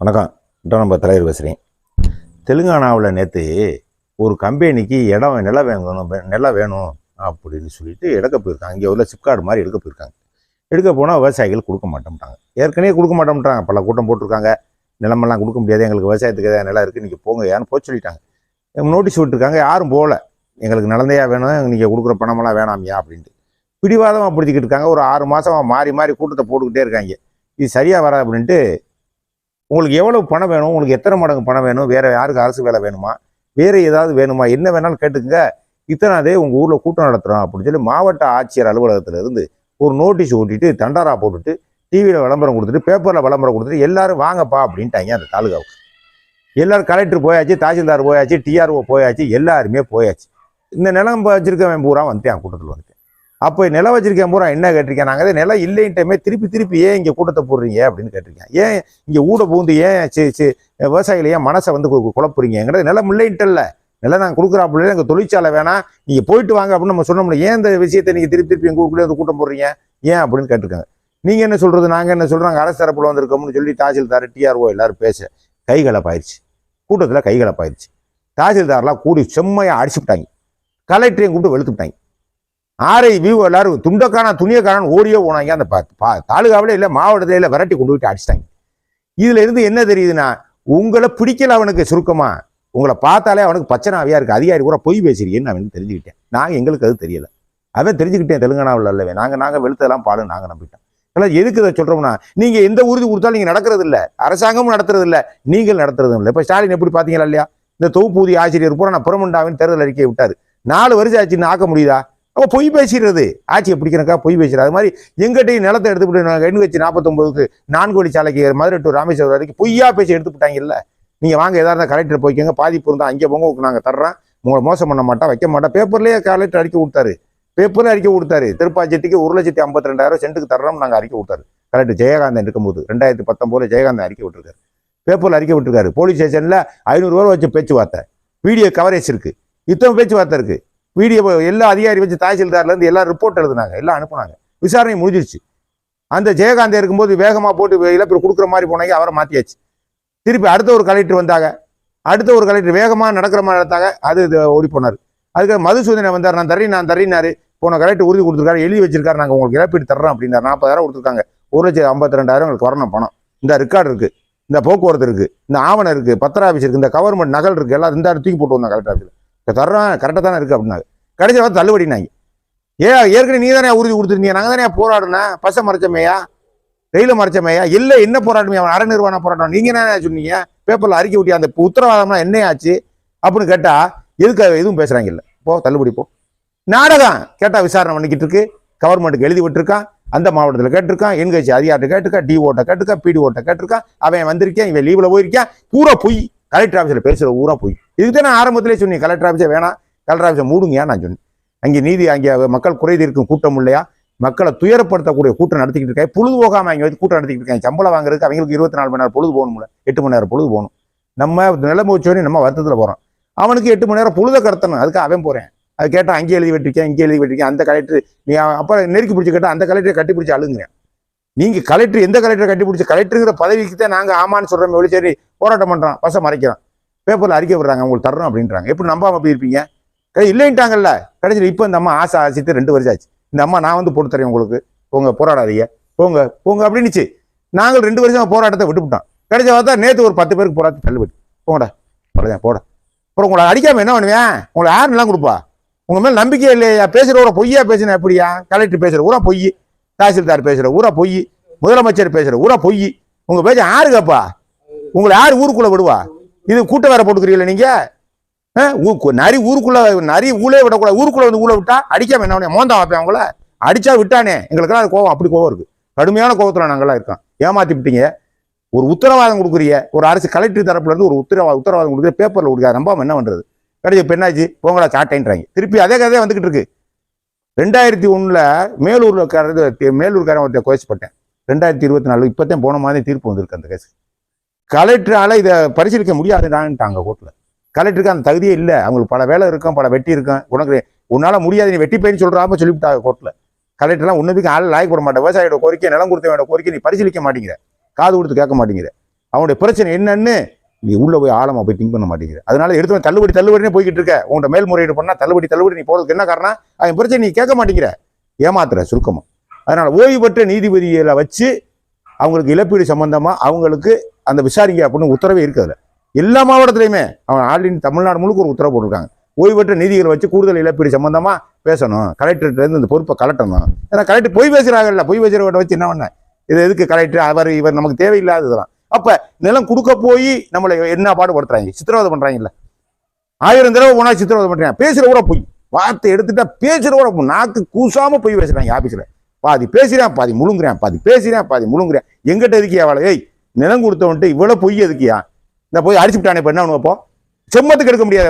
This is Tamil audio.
வணக்கம். இதான் நம்ம தலைவர் பேசுகிறேன் தெலுங்கானாவில் நேற்று ஒரு கம்பெனிக்கு இடம் நிலம் வேணும் நிலம் வேணும் அப்படின்னு சொல்லிட்டு எடுக்க போயிருக்காங்க. இங்கே உள்ள சிப்கார்டு மாதிரி எடுக்க போயிருக்காங்க. எடுக்க போனால் விவசாயிகள் கொடுக்க மாட்டோம்ட்டாங்க ஏற்கனவே கொடுக்க மாட்டோம்ட்டாங்க பல கூட்டம் போட்டிருக்காங்க. நிலமெல்லாம் கொடுக்க முடியாது. எங்களுக்கு விவசாயத்துக்கு ஏதாவது நிலம் இருக்குது நீங்கள் போங்க ஏன்னு போக சொல்லிட்டாங்க. நோட்டீஸ் விட்டுருக்காங்க. யாரும் போகல. எங்களுக்கு நிலந்தையா வேணும். நீங்கள் கொடுக்குற பணமெல்லாம் வேணாமியா அப்படின்ட்டு. பிடிவாதமாக பிடிச்சிக்கிட்டு இருக்காங்க. ஒரு ஆறு மாதமாக மாறி மாறி கூட்டத்தை போட்டுக்கிட்டே இருக்காங்க. இது சரியாக வராது அப்படின்ட்டு உங்களுக்கு எவ்வளவு பணம் வேணும்? உங்களுக்கு எத்தனை மடங்கு பணம் வேணும்? வேற யாருக்கு அரசு வேலை வேணுமா? வேற ஏதாவது வேணுமா? என்ன வேணாலும் கேட்டுக்குங்க. இத்தனாதே உங்கள் ஊரில் கூட்டம் நடத்துகிறோம் அப்படின்னு சொல்லி மாவட்ட ஆட்சியர் அலுவலகத்துல இருந்து ஒரு நோட்டீஸ் ஓட்டிட்டு தண்டாரா போட்டுட்டு டிவியில் விளம்பரம் கொடுத்துட்டு பேப்பரில் விளம்பரம் கொடுத்துட்டு எல்லாரும் வாங்கப்பா அப்படின்ட்டாங்க அந்த தாலுகாவுக்கு. எல்லாரும் கலெக்டர் போயாச்சு தாசில்தார் போயாச்சு டிஆர்ஓ போயாச்சு எல்லாருமே போயாச்சு. இந்த நிலம் வச்சிருக்கவன் பூரா வந்துட்டான் கூட்டத்தில் வந்து. அப்போ நிலம் வச்சிருக்கேன் பூரா. என்ன கேட்டிருக்கேன்? நாங்கள் நிலம் இல்லைன்ட்டுமே திருப்பி திருப்பி ஏன் இங்கே கூட்டத்தை போடுறீங்க அப்படின்னு கேட்டிருக்கேன். ஏன் இங்கே ஊட பூந்து ஏன் சி- சி- விவசாயிகள் ஏன் மனசை வந்து கு- குழப்புறீங்கிறது நிலம் இல்லைன்ட்டல்ல. நிலம் நாங்கள் கொடுக்குறாப்புல எங்கள் தொழிற்சாலை வேணாம் நீங்கள் போயிட்டு வாங்க அப்படின்னு நம்ம சொன்னோம்ல ஏன் இந்த விஷயத்தை நீங்கள் திருப்பி திருப்பி எங்கள் ஊருக்குள்ளே வந்து கூட்டம் போடுறீங்க? ஏன் அப்படின்னு கேட்டிருக்காங்க. நீங்கள் என்ன சொல்கிறது நாங்கள் என்ன சொல்கிறாங்க அரசு தரப்புல வந்திருக்கோம்னு சொல்லி தாசில்தார் டிஆர்ஓ எல்லாரும் பேச கைகலப்பாயிருச்சு கூட்டத்தில் கைகலப்பாயிருச்சு தாசில்தார்லாம் கூடி செம்மையாக அடிச்சுட்டாங்க கலெக்டரையும் கூப்பிட்டு வெளுத்துட்டாங்க ஆரை வியூ எல்லாரும் துண்டக்காரன் துணியக்காரன் ஓடியோ போனாங்க. அந்த பா- பா- தாலுகாவில இல்லை மாவட்டத்தில் இல்லை விரட்டி கொண்டு போயிட்டு அடிச்சிட்டாங்க. இதுல இருந்து என்ன தெரியுதுன்னா உங்களை பிடிக்கல அவனுக்கு சுருக்கமா. உங்களை பார்த்தாலே அவனுக்கு பச்சனாவியா இருக்கு. அதிகாரி கூட பொய் பேசுறீங்கன்னு நான் தெரிஞ்சுக்கிட்டேன். நாங்கள் எங்களுக்கு அது தெரியல. அவன் தெரிஞ்சுக்கிட்டேன் தெலுங்கானாவில் அல்லவே நாங்கள் நாங்கள் வெளுத்ததெல்லாம் பாடு நாங்கள் நம்பிட்டோம். அதெல்லாம் எதுக்கு இதை சொல்கிறோம்னா நீங்கள் எந்த உறுதி கொடுத்தாலும் நீங்கள் நடக்கிறது இல்லை. அரசாங்கமும் நடத்துறது இல்லை. நீங்கள் நடத்துறதும் இல்லை. இப்போ ஸ்டாலின் எப்படி பார்த்தீங்களா இல்லையா? இந்த தொகுப்பூதிய ஆசிரியர் பூரா நான் புறமண்டாவின் தேர்தல் அறிக்கையை விட்டார். நாலு வருஷம் ஆச்சுன்னு ஆக்க முடியுதா? அப்போ பொய் பேசிடுறது. ஆட்சியை பிடிக்கிறக்கா பொய் பேசுகிறது அது மாதிரி எங்கிட்டையும் நிலத்தை எடுத்துக்கிட்டு நாங்கள் எண்ணு நாற்பத்தொம்பதுக்கு நான்கு வழி சாலைக்கு மதுரை டு ராமேஸ்வரம் வரைக்கும் பொய்யா பேசி எடுத்துக்கிட்டாங்கல்ல நீங்கள் வாங்க எதா இருந்தால் கலெக்டர் போய்க்கோங்க. பாதிப்பு இருந்தால் அங்கே போங்க உங்களுக்கு நாங்கள் தர்றோம். உங்களை மோசம் பண்ண மாட்டோம் வைக்க மாட்டோம். பேப்பர்லேயே கலெக்டர் அறிக்கை கொடுத்தாரு. பேப்பரில் அறிக்கை கொடுத்தாரு. திருப்பாச்செட்டிக்கு ஒரு லட்சத்தி ஐம்பத்தி ரெண்டாயிரம் சென்ட்டுக்கு தர்றோம் நாங்கள் அறிக்கை கொடுத்தாரு. கலெக்டர் ஜெயகாந்தன் இருக்கும்போது ரெண்டாயிரத்தி பத்தொம்போதுல ஜெயகாந்தன் அறிக்கை விட்டுருக்காரு. பேப்பரில் அறிக்கை விட்டுருக்காரு. போலீஸ் ஸ்டேஷனில் ஐநூறுரூவா வச்சு பேச்சுவார்த்தை. வீடியோ கவரேஜ் இருக்குது இத்தனை பேச்சுவார்த்தை இருக்குது வீடியோ எல்லா அதிகாரி வச்சு தாசில்தார்லேருந்து எல்லா எல்லாம் ரிப்போர்ட் எழுதுனாங்க. எல்லாம் அனுப்புனாங்க. விசாரணை முடிஞ்சிருச்சு. அந்த ஜெயகாந்த் இருக்கும்போது வேகமாக போட்டு இழப்பீடு கொடுக்குற மாதிரி போனாங்க அவரை மாற்றியாச்சு திருப்பி அடுத்த ஒரு கலெக்டர் வந்தாங்க. அடுத்த ஒரு கலெக்டர் வேகமாக நடக்கிற மாதிரி நடத்தாங்க அது ஓடி போனார். அதுக்கு மதுசூதனை வந்தார் நான் தரேன் நான் தரேனாரு போன கலெக்டர் உறுதி கொடுத்துருக்காரு எழுதி வச்சிருக்காரு நாங்கள் உங்களுக்கு இழப்பீடு தர்றோம் அப்படின்னாரு. நாற்பதாயிரம் கொடுத்துருக்காங்க. ஒரு லட்சம் ஐம்பத்தி ரெண்டாயிரம் உங்களுக்கு வரணும் பணம். இந்த ரெக்கார்டு இருக்குது இந்த போக்குவரத்து இருக்குது இந்த ஆவணம் இருக்குது பத்திர ஆஃபீஸ் இருக்குது இந்த கவர்மெண்ட் நகல் இருக்குது எல்லாம் இந்த தூக்கி போட்டு வந்தாங்க கலெக்டர் ஆஃபீஸில் தர்றோம் கரெக்டாக தானே இருக்குது அப்படின்னாங்க கடைசி வந்து தள்ளுபடினாங்க ஏ ஏற்கனவே நீ தானே உறுதி கொடுத்துருந்தீங்க நாங்கள் தானே போராடுனா பசை மறைச்சமையா? ரயில மறைச்சமையா? இல்லை என்ன போராட்டமே அவன் அரை நிர்வாண போராட்டம். நீங்கள் என்ன சொன்னீங்க? பேப்பரில் அறிக்கை விட்டி அந்த உத்தரவாதம்னா என்ன ஆச்சு? அப்படின்னு கேட்டால் எதுக்கு எதுவும் பேசுகிறாங்க இல்லை. போ தள்ளுபடி போ. நாடகம் கேட்டால் விசாரணை பண்ணிக்கிட்டு இருக்கு. கவர்மெண்ட்டுக்கு எழுதி விட்டுருக்கான். அந்த மாவட்டத்தில் கேட்டிருக்கான். என்கட்சி அதிகாரிட்ட கேட்டிருக்கா டி ஓட்ட கேட்டிருக்கா பிடி ஓட்ட கேட்டிருக்கான். அவன் வந்திருக்கேன். இவன் லீவில் போயிருக்கேன். பூரா பொய். கலெக்டர் ஆஃபீஸில் பேசுகிற ஊரா போய். இதுக்கு தான் நான் ஆரம்பத்திலே சொன்னேன் கலெக்டர் ஆஃபீஸை வேணாம் கலெக்டர் ஆஃபீஸை மூடுங்கயா நான் சொன்னேன். அங்கே நீதி அங்கே மக்கள் குறை தீர்க்கும் கூட்டம் இல்லையா? மக்களை துயரப்படுத்தக்கூடிய கூட்டம் நடத்திக்கிட்டு இருக்காங்க பொழுது போகாமல் அங்கே வந்து கூட்டம் நடத்திக்கிட்டு இருக்காங்க சம்பளம் வாங்குறதுக்கு அவங்களுக்கு இருபத்தி நாலு மணி நேரம் பொழுது போகணும்ல எட்டு மணி நேரம் பொழுது போகணும் நம்ம நிலைமை வச்சோடனே நம்ம வருத்தத்தில் போகிறோம் அவனுக்கு எட்டு மணி நேரம் பொழுத கடத்தணும். அதுக்கு அவன் போகிறேன் அது கேட்டால் அங்கே எழுதி வெட்டிருக்கேன் இங்கே எழுதி வெட்டிருக்கேன். அந்த கலெக்டர் நீ அப்புறம் நெருக்கி பிடிச்சி கேட்டால் அந்த கலெக்டரை கட்டி பிடிச்சி அழுங்குறேன். நீங்கள் கலெக்டர் எந்த கலெக்டரை கட்டி பிடிச்சி கலெக்டருங்கிற பதவிக்கு தான் நாங்கள் ஆமான்னு சொல்கிறோம் எவ்வளோ சரி போராட்டம் பண்ணுறான் பசை மறைக்கிறான். பேப்பரில் அறிக்கை விடுறாங்க உங்களுக்கு தர்றோம் அப்படின்றாங்க. எப்படி நம்பாமல் அப்படி இருப்பீங்க? இல்லைன்ட்டாங்கல்ல. கடைசியில் இப்போ இந்த அம்மா ஆசை ஆசித்து ரெண்டு வருஷம் ஆச்சு. இந்த அம்மா நான் வந்து போட்டு தரேன் உங்களுக்கு. போங்க போராடாதீங்க. போங்க போங்க அப்படின்னுச்சு. நாங்கள் ரெண்டு வருஷம் போராட்டத்தை விட்டுவிட்டோம் கடைசி பார்த்தா நேற்று ஒரு பத்து பேருக்கு போராட்டம் தள்ளுபடி. போங்கடா போடா போட. அப்புறம் உங்களை அடிக்காமல் என்ன பண்ணுவேன்? உங்களை யாருன்னெல்லாம் கொடுப்பா? உங்கள் மேலே நம்பிக்கை இல்லையா? பேசுறவரை பொய்யா பேசினேன் எப்படியா? கலெக்டர் பேசுகிற ஊரா பொய். தாசில்தார் பேசுகிற ஊரா பொய் முதலமைச்சர் பேசுகிற ஊரா பொய். உங்க பேச்ச யாருக்கப்பா உங்களை யார் ஊருக்குள்ளே விடுவா? இது கூட்டம் வேற போட்டுக்கிறீங்களா நீங்கள் ஊ- நரி ஊருக்குள்ளே நரி ஊழே விடக்கூடாது. ஊருக்குள்ளே வந்து ஊழ விட்டா அடிக்காம என்ன பண்ண மோந்தா வைப்பேன் அவங்கள? அடிச்சா விட்டானே. எங்களுக்கெல்லாம் அது கோவம். அப்படி கோவம் இருக்குது கடுமையான கோபத்தில் நாங்கள்லாம் இருக்கோம். ஏமாற்றி விட்டீங்க. ஒரு உத்தரவாதம் கொடுக்குறிய ஒரு அரசு கலெக்டர் தரப்புலேருந்து ஒரு உத்தரவா உத்தரவாதம் கொடுக்குற பேப்பரில் கொடுக்காது. நம்பாமல் என்ன பண்ணுறது கடைசி பெண்ணாச்சு போங்களா சாட்டைன்றாங்க திருப்பி அதே கதையே வந்துக்கிட்டு இருக்கு. ரெண்டாயிரத்தி ஒன்றில் மேலூரில் காரது- மேலூர்காரன் ஒருத்தர் கோயப்பட்டேன் ரெண்டாயிரத்தி இருபத்தி நாலு இப்பதான் போன மாதிரி தீர்ப்பு வந்திருக்கு அந்த கேஸ் கலெக்டரால் இதை பரிசீலிக்க முடியாதுடான்ட்டாங்க கோர்ட்டில் கலெக்டருக்கு அந்த தகுதியே இல்லை. அவங்களுக்கு பல வேலை இருக்கும் பல வெட்டி இருக்கும். உனக்கு உன்னால் முடியாது நீ வெட்டி போயின்னு சொல்கிறாம சொல்லிவிட்டாங்க கோர்ட்டில் கலெக்டர்லாம் ஒன்றுக்கு ஆள் லாய்க்கு போட மாட்டேன். விவசாயியோட கோரிக்கை நிலம் கொடுத்தவனோட கோரிக்கை நீ பரிசீலிக்க மாட்டேங்கிற. காது கொடுத்து கேட்க மாட்டேங்கிற. அவனுடைய பிரச்சனை என்னன்னு நீ உள்ளே போய் ஆழமாக போய் திங்க் பண்ண மாட்டேங்கிற அதனால எடுத்து தள்ளுபடி தள்ளுபடினே போய்கிட்டு இருக்க. உங்கள்கிட்ட மேல்முறையீடு பண்ணால் தள்ளுபடி தள்ளுபடி நீ போகிறதுக்கு என்ன காரணம்? அவன் பிரச்சனை நீ கேட்க மாட்டேங்கிற. ஏமாத்துற சுருக்கமாக அதனால் ஓய்வு பெற்ற நீதிபதிகளை வச்சு அவங்களுக்கு இழப்பீடு சம்மந்தமாக அவங்களுக்கு அந்த விசாரிங்க அப்படின்னு உத்தரவே இருக்குது எல்லா மாவட்டத்துலையுமே அவன் ஆல்ரெடி தமிழ்நாடு முழுக்க ஒரு உத்தரவு போட்டிருக்காங்க. ஓய்வு பெற்ற நீதிகளை வச்சு கூடுதல் இழப்பீடு சம்மந்தமாக பேசணும். கலெக்டர்கிட்டருந்து இந்த பொறுப்பை கலட்டணும். ஏன்னா கலெக்டர் பொய் பேசுகிறாங்கல்ல பொய் பேசுறவங்க வச்சு என்ன பண்ண? இது எதுக்கு கலெக்டர்? அவர் இவர் நமக்கு தேவையில்லாததெல்லாம். அப்ப நிலம் கொடுக்க போய் நம்மளை என்ன பாடுபடுத்துறாங்க? சித்திரவதை பண்றாங்கல்ல. ஆயிரம் தடவை போனா சித்திரவதை பண்றாங்க. பேசுற கூட பொய். வார்த்தை எடுத்துட்டா பேசுற கூட பொய். நாக்கு கூசாம பொய் பேசுறாங்க ஆபீஸ்ல. பாதி பேசுறேன் பாதி முழுங்குறேன் பாதி பேசுறேன் பாதி முழுங்குறேன். எங்கிட்ட இருக்கியா அவளை ஏய் நிலம் கொடுத்தவன்ட்டு இவ்வளவு பொய் எதுக்கியா? இந்த போய் அடிச்சு விட்டானே இப்ப என்ன பண்ணுவோம் செம்மத்துக்கு எடுக்க முடியாது.